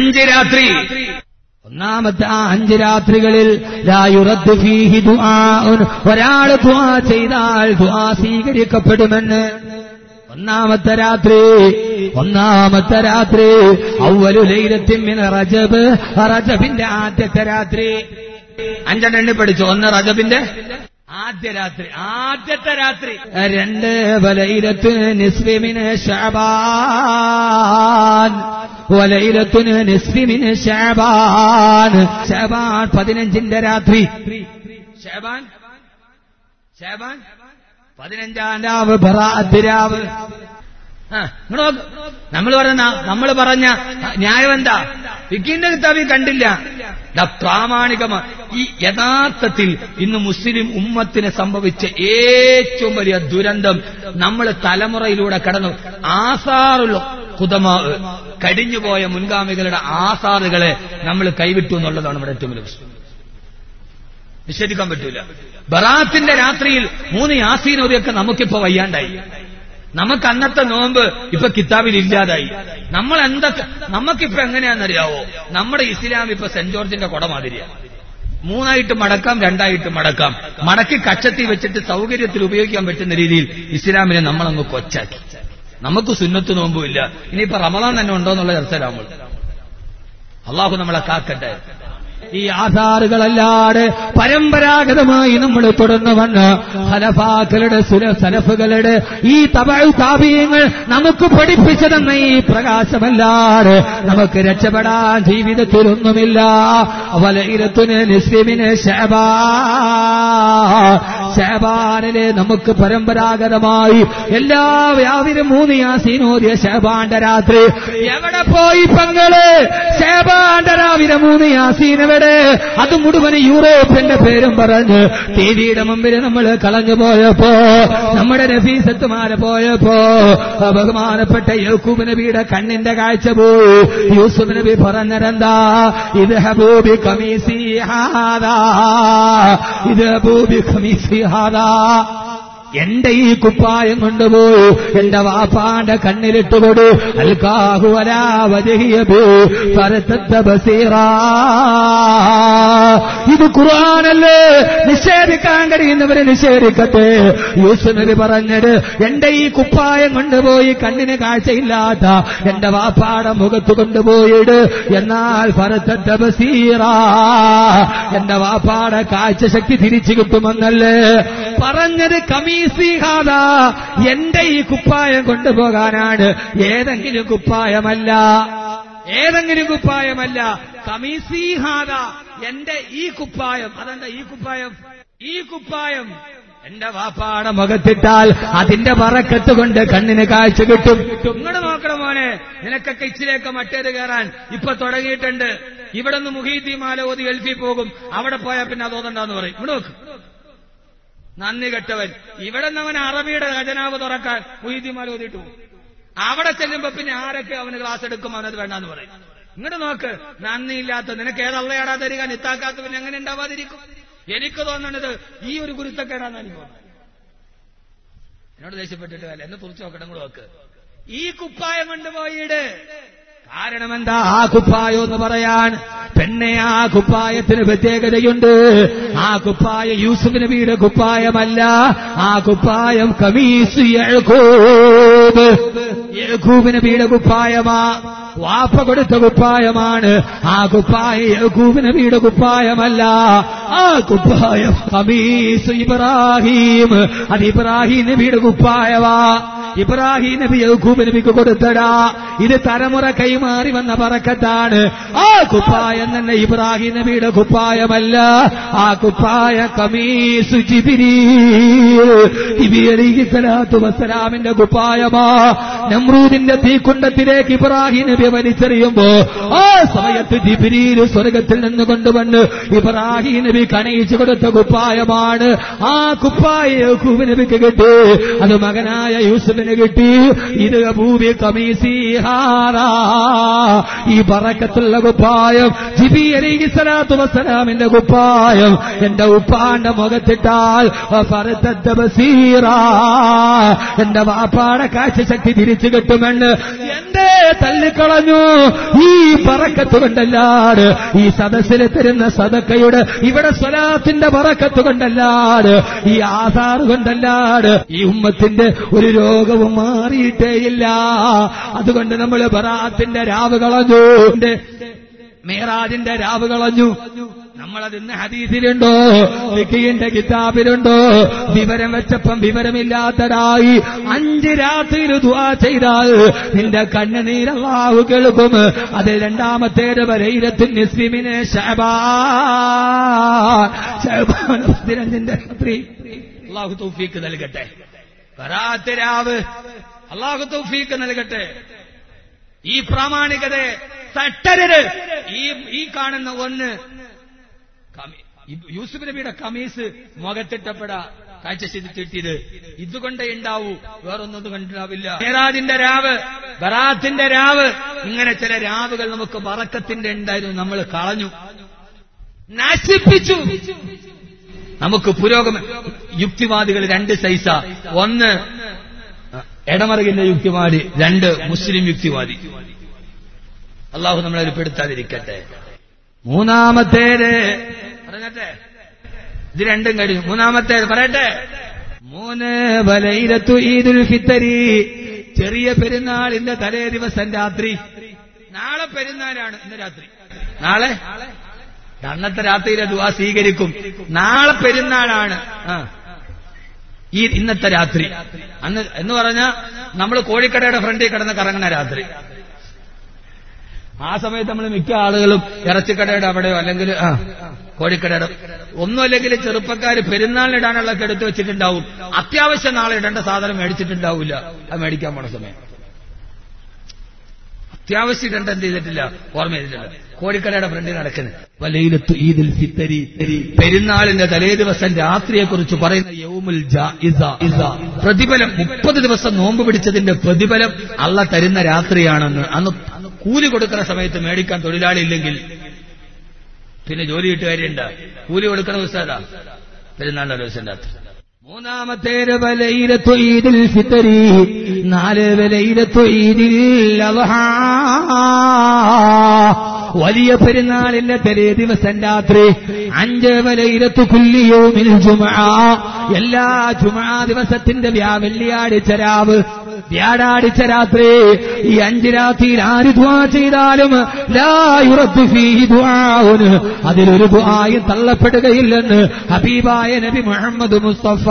അഞ്ച് രാത്രി. ഒന്നാമത്തെ ആ അഞ്ച് രാത്രികളിൽ. ഒരാൾ ദുആ ചെയ്താൽ ദുആ സ്വീകരിക്കപ്പെടുമെന്ന്. ഒന്നാമത്തെ രാത്രി ഒന്നാമത്തെ രാത്രി ഔവലു ലൈരത്തിമ്മിന് റജബ് റജബിന്റെ ആദ്യത്തെ രാത്രി. അഞ്ചെണ്ണം എണ്ണി പഠിച്ചു? ഒന്ന് റജബിന്റെ? ആദ്യ രാത്രി ആദ്യത്തെ രാത്രി. രണ്ട് വലയിരത്ത് നിസ്ലിമിന് ഷാബാൻ വലൈലത്തിന് നിസ്ലിമിന് ഷാബാൻ ഷാബാൻ പതിനഞ്ചിന്റെ രാത്രി. ഷേബാൻ ഷേബാൻ പതിനഞ്ചാം രാവ് ബറാഅത്ത് രാവ്. നമ്മൾ പറഞ്ഞ നമ്മൾ പറഞ്ഞ ന്യായം എന്താ വിക്കിന്റെ കിതാബിൽ കണ്ടില്ല. ദാ പ്രാമാണികമാ. ഈ യഥാർത്ഥത്തിൽ ഇന്ന് മുസ്ലിം ഉമ്മത്തിന് സംഭവിച്ച ഏറ്റവും വലിയ ദുരന്തം നമ്മൾ തലമുറയിലൂടെ കടന്നു. ആസാറുള്ള കുതമാ കടിഞ്ഞുപോയ മുൻഗാമികളുടെ ആസാറുകളെ നമ്മൾ കൈവിട്ടു എന്നുള്ളതാണ് ഇവിടെ ഏറ്റവും വലിയ പ്രശ്നം. നിഷേധിക്കാൻ പറ്റൂല. ബറാത്തിന്റെ രാത്രിയിൽ മൂന്ന് യാസീനൊക്കെ നമുക്കിപ്പോ വയ്യാണ്ടായി. നമുക്ക് അന്നത്തെ നോമ്പ് ഇപ്പൊ കിതാബിൽ ഇല്ലാതായി. നമ്മൾ എന്തൊക്കെ നമുക്കിപ്പോ എങ്ങനെയാണെന്നറിയാവോ? നമ്മുടെ ഇസ്ലാം ഇപ്പൊ സെന്റ് ജോർജിന്റെ കുട മാതിരിയാണ് മൂന്നായിട്ട് മടക്കാം രണ്ടായിട്ട് മടക്കാം. മടക്കി കച്ചത്തി വെച്ചിട്ട് സൗകര്യത്തിൽ ഉപയോഗിക്കാൻ പറ്റുന്ന രീതിയിൽ ഇസ്ലാമിനെ നമ്മളങ്ങ് കൊച്ചാക്കി. നമുക്ക് സുന്നത്ത് നോമ്പുമില്ല ഇനിയിപ്പോ റമളാൻ തന്നെ ഉണ്ടോ എന്നുള്ള നമ്മൾ അള്ളാഹു നമ്മളെ കാക്കട്ടെ. ഈ ആധാറുകളല്ലാതെ പരമ്പരാഗതമായി നമ്മൾ തുടർന്നു വന്ന ഹലഫാക്കളുടെ സുല സലഫുകളുടെ ഈ തപഴു കാവ്യങ്ങൾ നമുക്ക് പഠിപ്പിച്ചതെന്ന ഈ പ്രകാശമല്ലാതെ നമുക്ക് രക്ഷപ്പെടാൻ ജീവിതത്തിലൊന്നുമില്ല. വലയിരത്തിന് നിസ്ലിമിന് ശബാ ശബാനിലെ നമുക്ക് പരമ്പരാഗതമായി എല്ലാ വ്യാവിനും മൂന്ന് യാസീനോദിയ ശബാന്റെ രാത്രി എവിടെ പോയി പങ്കൾ? ശബാന്റെ രാവിലെ മൂന്ന് യാസീനവിടെ അത് മുഴുവൻ യൂറോപ്പിന്റെ പേരും പറഞ്ഞ് ടി വിയുടെ മുമ്പിൽ നമ്മൾ കളഞ്ഞു പോയപ്പോ നമ്മുടെ രഫീസത്തുമാരെ പോയപ്പോ ബഹുമാനപ്പെട്ട യൂക്കൂബ് നബിയുടെ കണ്ണിന്റെ കാഴ്ച പോയി. യൂസുഫ് നബി പറഞ്ഞതെന്താ? ഇത് ഹബൂബി കമീസി ഹാദാ. ഇത് ഹബൂബി കമീസി لہذا എന്റെ ഈ കുപ്പായം കൊണ്ടുപോയി എന്റെ വാപ്പാന്റെ കണ്ണിലിട്ടുകൊടു അൽക്കാഹു ഇത് ഖുർആാനല്ലേ? നിഷേധിക്കാൻ കഴിയുന്നവരെ നിഷേധിക്കട്ടെ. യൂസുനബി നബി പറഞ്ഞത് എന്റെ ഈ കുപ്പായം കൊണ്ടുപോയി കണ്ണിന് കാഴ്ചയില്ലാത്ത എന്റെ വാപ്പാടെ മുഖത്ത് കൊണ്ടുപോയിട്. എന്നാൽ പരത്തത്ത ബസീറ. എന്റെ വാപ്പാടെ കാഴ്ച ശക്തി തിരിച്ചു കിട്ടുമെന്നല്ലേ? പറഞ്ഞത് കമീസിഹാദ എന്റെ ഈ കുപ്പായം കൊണ്ടുപോകാനാണ്. ഏതെങ്കിലും കുപ്പായമല്ല. ഏതെങ്കിലും കുപ്പായമല്ല. കമീസിഹാദ എന്റെ ഈ കുപ്പായം. അതെന്താ ഈ കുപ്പായം? ഈ കുപ്പായം. എന്റെ വാപ്പാടെ മുഖത്തിട്ടാൽ അതിന്റെ പറക്കത്ത് കൊണ്ട് കണ്ണിന് കാഴ്ച കിട്ടും. ഇങ്ങോട്ട് നോക്കണം മോനെ. നിനക്കൊക്കെ ഇച്ചിലേക്ക് മറ്റേത് കയറാൻ ഇപ്പൊ തുടങ്ങിയിട്ടുണ്ട്. ഇവിടെ നിന്ന് മുഹീദ്ദീ മാല ഓതി ഗൾഫിൽ പോകും. അവിടെ പോയാൽ പിന്നെ അതോതണ്ടെന്ന് പറയും. ഇവിടെ നോക്ക്. നന്ദി കെട്ടവൻ. ഇവിടെ നിന്ന് അവൻ അറബിയുടെ ഖജനാവ് തുറക്കാൻ ഓതിയിട്ട് പോകും. അവിടെ ചെല്ലുമ്പോ പിന്നെ ആരൊക്കെ അവന് ക്ലാസ് എടുക്കും അവനത് വേണ്ടെന്ന് പറയും. ഇങ്ങോട്ട് നോക്ക്. നന്ദിയില്ലാത്ത നിനക്ക് ഏതള്ളയാടാ തരിക? നിത്താക്കാത്ത പിന്നെ എങ്ങനെ ഉണ്ടാവാതിരിക്കും? എനിക്ക് തോന്നുന്നത് ഈ ഒരു ഗുരുത്തക്കേടാന്ന് എനിക്ക് തോന്നുന്നത്. എന്നോട് ദേഷ്യപ്പെട്ടിട്ട് അല്ല എന്നെ തുറച്ചു നോക്കണം കൂടെ നോക്ക്. ഈ കുപ്പായം കൊണ്ടുപോയിട് കാരണം എന്താ ആ കുപ്പായോ എന്ന് പറയാൻ? പെണ്ണെ ആ കുപ്പായത്തിന് പ്രത്യേകതയുണ്ട്. ആ കുപ്പായ യൂസുഫ് നബിയുടെ കുപ്പായമല്ല. ആ കുപ്പായം കമീസ് യഴക്കൂബ് നബിയുടെ കുപ്പായമാ. വാപ്പ കൊടുത്ത കുപ്പായമാണ്. ആ കുപ്പായ യഹൂബ് നബിയുടെ കുപ്പായമല്ല. ആ കുപ്പായം കമീസ് ഇബ്രാഹിം. അത് ഇബ്രാഹിം നബിയുടെ കുപ്പായമാ. ഇബ്രാഹിം നബി യഹൂബ് നബിക്ക് കൊടുത്തടാ. ഇത് തലമുറ കൈമാറി വന്ന പറക്കത്താണ്. ആ കുപ്പായം തന്നെ ഇബ്രാഹിം നബിയുടെ കുപ്പായമല്ല. ആ കുപ്പായ കമീസു കുപ്പായമാ. നമ്രൂദിന്റെ തീക്കുണ്ടത്തിലേക്ക് ഇബ്രാഹിം നബി വലിച്ചെറിയുമ്പോ ആ സമയത്ത് ജിബിരിയിൽ സ്വർഗത്തിൽ നിന്ന് കൊണ്ടുവന്ന് ഇബ്രാഹിം നബി കണയിച്ചു കൊടുത്ത കുപ്പായമാണ്. ആ കുപ്പായ യഹൂബ് നബിക്ക് കിട്ടി. അത് മകനായ യൂസുഫ് പെണ്ണിന് കിട്ടി? ഇത് ഭൂമി കമീസിഹാറാ ഈ പറക്കത്തുള്ള കുപ്പായം ജിബി അലൈഹി സ്വലാത്തു വസ്സലാമിന്റെ കുപ്പായം എന്റെ ഉപ്പാന്റെ മുഖത്തിട്ടാൽ എന്റെ വാപ്പാടെ കാഴ്ചശക്തി തിരിച്ചു കിട്ടുമെന്ന് എന്റെ തള്ളിക്കളഞ്ഞു ഈ പറക്കത്ത് കൊണ്ടല്ലാട് ഈ സദസ്സിൽ തരുന്ന സദക്കയുടെ ഇവിടെ സ്വലാത്തിന്റെ പറക്കത്ത് കൊണ്ടല്ലാട് ഈ ആധാർ കൊണ്ടല്ലാട് ഈ ഉമ്മത്തിന്റെ ഒരു രോഗവും മാറിയിട്ടേയില്ല. അതുകൊണ്ട് നമ്മൾ ബറാത്തിന്റെ രാവ് കളഞ്ഞു. മേറാജിന്റെ രാവ് കളഞ്ഞു. നമ്മളത് ഇന്ന് ഹദീസിലുണ്ടോ? വിക്കിന്റെ കിതാബിലുണ്ടോ? വിവരം വെച്ചപ്പം വിവരമില്ലാത്തതായി അഞ്ച് രാത്രി ദുആ ചെയ്താൽ നിന്റെ കണ്ണുനീരല്ലാഹു കേൾക്കും. അത് രണ്ടാമത്തേത് വരയിരത്തിൻ നിസ്ലിമിനെ പതിനഞ്ചിന്റെ രാത്രി. അള്ളാഹു തൗഫീക്ക് നൽകട്ടെ. വരാത്ത രാവ്. അള്ളാഹു തൗഫീക്ക് നൽകട്ടെ. ഈ പ്രാമാണികതയെ തട്ടരുത്. ഈ ഈ കാണുന്ന ഒന്ന് യൂസുഫ് നബിയുടെ കമീസ് മുഖത്തിട്ടപ്പെടാ. കാഴ്ച കിട്ടിയത് ഇതുകൊണ്ടേ ഉണ്ടാവൂ വേറൊന്നും കണ്ടുണ്ടാവില്ല മേറാജിന്റെ രാവ് ബറാത്തിന്റെ രാവ്. ഇങ്ങനെ ചില രാവുകൾ നമുക്ക് വറക്കത്തിന്റെ ഉണ്ടായിരുന്നു നമ്മൾ കളഞ്ഞു. നശിപ്പിച്ചു. നമുക്ക് പുരോഗമ യുക്തിവാദികൾ രണ്ട് സൈസ. ഒന്ന് എടമറകിന്റെ യുക്തിവാദി രണ്ട് മുസ്ലിം യുക്തിവാദി. അള്ളാഹു നമ്മളെ ഒരു പെടുത്താതിരിക്കട്ടെ മൂന്നാമത്തേത് പറഞ്ഞട്ടെ? ഇത് രണ്ടും കഴിഞ്ഞു. മൂന്നാമത്തേത് പറയട്ടെ? മൂന്ന് വലയിലത്തു ഈദുൽ ഫിത്തരി. ചെറിയ പെരുന്നാളിന്റെ തലേ ദിവസം രാത്രി. നാളെ പെരുന്നാളാണ് ഇന്ന് രാത്രി. നാളെ? അന്നത്തെ രാത്രിയിലെ ദുവാ സ്വീകരിക്കും. നാളെ പെരുന്നാളാണ്. ഈ ഇന്നത്തെ രാത്രി. അന്ന് എന്ന് പറഞ്ഞാൽ നമ്മൾ കോഴിക്കടയുടെ ഫ്രണ്ടിൽ കിടന്ന് കറങ്ങുന്ന രാത്രി. ആ സമയത്ത് നമ്മൾ മിക്ക ആളുകളും ഇറച്ചിക്കടയുടെ അവിടെയോ അല്ലെങ്കിൽ കോഴിക്കടയുടെ ഒന്നും അല്ലെങ്കിൽ ചെറുപ്പക്കാർ പെരുന്നാളിനിടാനുള്ളതൊക്കെ എടുത്തു വെച്ചിട്ടുണ്ടാവും. അത്യാവശ്യം നാളെ ഇടേണ്ട സാധനം മേടിച്ചിട്ടുണ്ടാവില്ല. അത് മേടിക്കാൻ പോണ സമയം. അത്യാവശ്യം കണ്ട് എന്ത് ചെയ്തിട്ടില്ല? ഓർമ്മ ചെയ്തിട്ടില്ല. കോഴിക്കടയുടെ ഫ്രണ്ടിൽ നടക്കുന്നത് വലയിലത്ത് ഈദിൽ ഫിത്തരി. പെരുന്നാളിന്റെ തലേ ദിവസം രാത്രിയെ കുറിച്ച് പറയുന്ന യൗമുൽ. പ്രതിഫലം മുപ്പത് ദിവസം നോമ്പ് പിടിച്ചതിന്റെ പ്രതിഫലം അള്ള തരുന്ന രാത്രിയാണെന്ന്. അന്ന് കൂലി കൊടുക്കുന്ന സമയത്ത് മേടിക്കാൻ തൊഴിലാളി ഇല്ലെങ്കിൽ പിന്നെ ജോലി കിട്ടുകാരിയുണ്ട് കൂലി കൊടുക്കുന്ന ദിവസം അതാ പെരുന്നാളിന്റെ ദിവസം രാത്രി. മൂന്നാമത്തേത് വലയിലത്തു ഈദിൽ ഫിത്തരി നാല് വലയിലത്തു ഈദിൽ. വലിയ പെരുന്നാളിന്റെ തലേ ദിവസം രാത്രി അഞ്ച് വലയിലത്തു കുല്ലിയോമിൽ ചുമ എല്ലാ ജുമാ ദിവസത്തിന്റെ വ്യാ വെള്ളിയാഴ്ച രാവ് വ്യാഴാഴ്ച രാത്രി ഈ അഞ്ച് രാത്രിയിൽ ആര് ദ്വാ ചെയ്താലും അതിലൊരു ദ്വായും തള്ളപ്പെടുകയില്ലെന്ന് ഹബീബായ നബി മുഹമ്മദ് മുസ്തഫ.